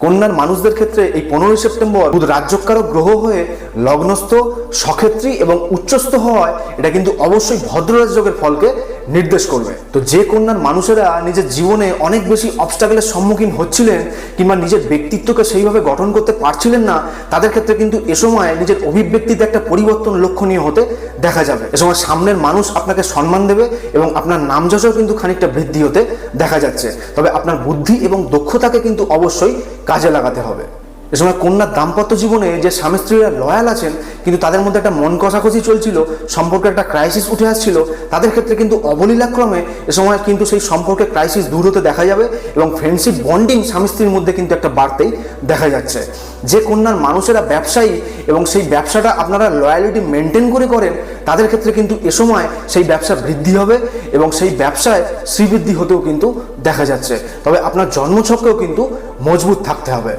কন্যার মানুষদের ক্ষেত্রে এই পনেরোই সেপ্টেম্বর বুধ রাজ্যকারক গ্রহ হয়ে লগ্নস্থ, সক্ষেত্রী এবং উচ্চস্থ হওয়ায় এটা কিন্তু অবশ্যই ভদ্ররাজযোগের ফলকে নির্দেশ করবে। তো যে কন্যার মানুষেরা নিজের জীবনে অনেক বেশি অবস্টাকেলের সম্মুখীন হচ্ছিলেন কিংবা নিজের ব্যক্তিত্বকে সেইভাবে গঠন করতে পারছিলেন না, তাদের ক্ষেত্রে কিন্তু এ সময় নিজের অভিব্যক্তিতে একটা পরিবর্তন লক্ষণীয় হতে দেখা যাবে। এ সময় সামনের মানুষ আপনাকে সম্মান দেবে এবং আপনার নামযশও কিন্তু খানিকটা বৃদ্ধি হতে দেখা যাচ্ছে। তবে আপনার বুদ্ধি এবং দক্ষতাকে কিন্তু অবশ্যই কাজে লাগাতে হবে। এ সময় কন্যার দাম্পত্য জীবনে যে স্বামী স্ত্রীরা লয়াল আছেন, কিন্তু তাদের মধ্যে একটা মন কষাকষি চলছিল, সম্পর্কে একটা ক্রাইসিস উঠে আসছিল, তাদের ক্ষেত্রে কিন্তু অবলীলাক্রমে এ সময় কিন্তু সেই সম্পর্কে ক্রাইসিস দূর হতে দেখা যাবে এবং ফ্রেন্ডশিপ বন্ডিং স্বামী স্ত্রীর মধ্যে কিন্তু একটা বাড়তেই দেখা যাচ্ছে। যে কন্যার মানুষেরা ব্যবসায়ী এবং সেই ব্যবসাটা আপনারা লয়ালিটি মেনটেন করে করেন, তাদের ক্ষেত্রে কিন্তু এ সময় সেই ব্যবসা বৃদ্ধি হবে এবং সেই ব্যবসায় শ্রীবৃদ্ধি হতেও কিন্তু দেখা যাচ্ছে। তবে আপনার জন্মছককেও কিন্তু মজবুত থাকতে হবে।